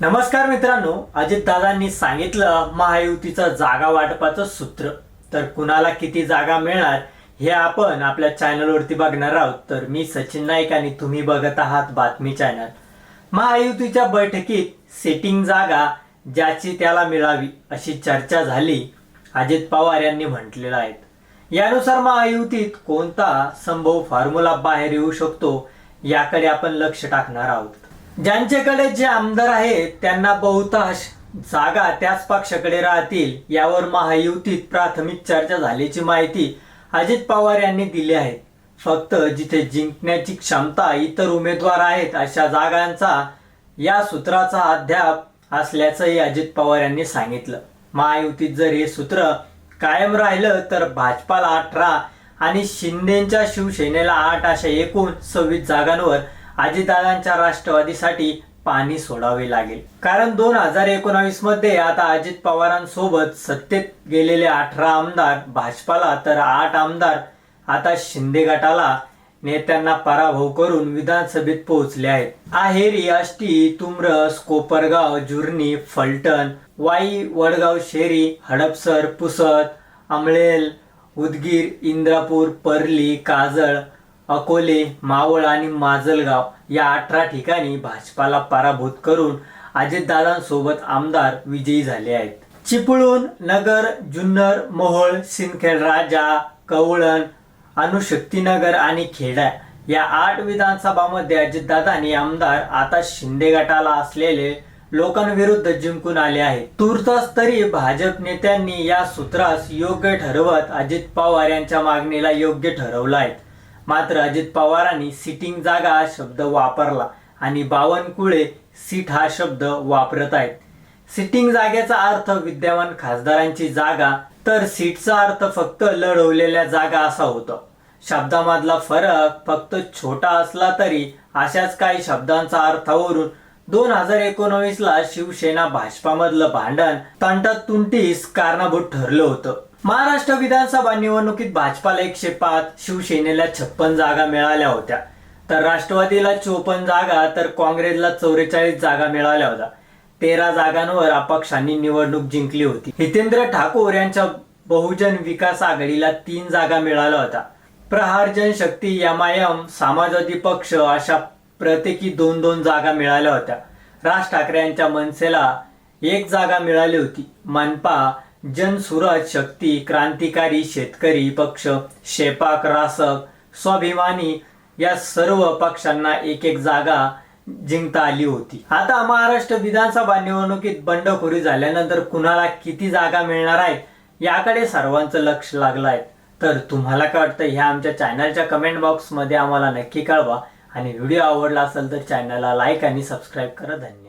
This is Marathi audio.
नमस्कार मित्रांनो अजितदादांनी सांगितलं महायुतीचं जागा वाटपाचं सूत्र. तर कुणाला किती जागा मिळणार हे आपण आपल्या चॅनलवरती बघणार आहोत. तर मी सचिन नाईक आणि तुम्ही बघत आहात बातमी चॅनल महायुतीच्या बैठकीत सेटिंग जागा ज्याची त्याला मिळावी अशी चर्चा झाली अजित पवार यांनी म्हटलेलं आहे. यानुसार महायुतीत कोणता संभव फॉर्म्युला बाहेर येऊ शकतो याकडे आपण लक्ष टाकणार आहोत. ज्यांच्याकडे जे आमदार आहेत त्यांना बहुतांश जागा त्याच पक्षाकडे राहतील यावर महायुतीत प्राथमिक चर्चा झाल्याची माहिती अजित पवार यांनी दिली आहे. फक्त जिथे जिंकण्याची क्षमता इतर उमेदवार आहेत अशा जागांचा या सूत्राचा अध्याप असल्याचंही अजित पवार यांनी सांगितलं. महायुतीत जर हे सूत्र कायम राहिलं तर भाजपाला अठरा आणि शिंदेच्या शिवसेनेला आठ अशा एकूण सव्वीस जागांवर अजितदादांच्या राष्ट्रवादीसाठी पाणी सोडावे लागेल. कारण दोन हजार एकोणावीसमध्ये आता अजित पवारांसोबत सत्तेत गेलेले अठरा आमदार भाजपाला तर आठ आमदार आता शिंदे गटाला नेत्यांना पराभव करून विधानसभेत पोहोचले आहेत. आहेरी आष्टी तुमरस कोपरगाव जुर्नी फलटण वाई वडगाव शेरी हडपसर पुसद अमळेल उदगीर इंद्रापूर परली काजळ अकोले मावळ आणि माजलगाव या अठरा ठिकाणी भाजपाला पराभूत करून अजितदादांसोबत आमदार विजयी झाले आहेत. चिपळूण नगर जुन्नर मोहोळ सिंदखेड राजा कवळण अणुशक्तीनगर आणि खेडा या आठ विधानसभामध्ये अजितदादांनी आमदार आता शिंदे गटाला असलेले लोकांविरुद्ध जिंकून आले आहे तूर्तास तरी भाजप नेत्यांनी या सूत्रास योग्य ठरवत अजित पवार यांच्या मागणीला योग्य ठरवलं आहे. मात्र अजित पवारांनी सिटिंग जागा हा शब्द वापरला आणि बावनकुळे सीट हा शब्द वापरत आहेत. सिटिंग जागेचा अर्थ विद्यमान खासदारांची जागा तर सीटचा अर्थ फक्त लढवलेल्या जागा असा होतो. शब्दामधला फरक फक्त छोटा असला तरी अशाच काही शब्दांचा अर्थावरून दोन हजार एकोणवीसला शिवसेना भाजपामधलं भांडण तंटातुंटीस कारणाभूत ठरलं होतं. महाराष्ट्र विधानसभा निवडणुकीत भाजपाला एकशे पाच शिवसेनेला छप्पन जागा मिळाल्या होत्या. तर राष्ट्रवादीला चोपन्न जागा तर काँग्रेसला चौवेचाळीस जागा मिळाल्या होत्या. तेरा जागांवर अपक्षांनी निवडणूक जिंकली होती. हितेंद्र ठाकूर यांच्या बहुजन विकास आघाडीला तीन जागा मिळाल्या होत्या. प्रहार जनशक्ती एमआयएम समाजवादी पक्ष अशा प्रत्येकी दोन दोन जागा मिळाल्या होत्या. राज ठाकरे यांच्या मनसेला एक जागा मिळाली होती. मनपा जनसुरज शक्ती क्रांतिकारी शेतकरी पक्ष शेपाक रासक स्वाभिमानी या सर्व पक्षांना एक एक जागा जिंकता आली होती. आता महाराष्ट्र विधानसभा निवडणुकीत बंडखोरी झाल्यानंतर कुणाला किती जागा मिळणार आहेत याकडे सर्वांचं लक्ष लागलं आहे तर तुम्हाला काय वाटतं ह्या आमच्या चॅनलच्या कमेंट बॉक्समध्ये आम्हाला नक्की कळवा. आणि व्हिडिओ आवडला असेल तर चॅनलला लाईक आणि सबस्क्राईब करा. धन्यवाद.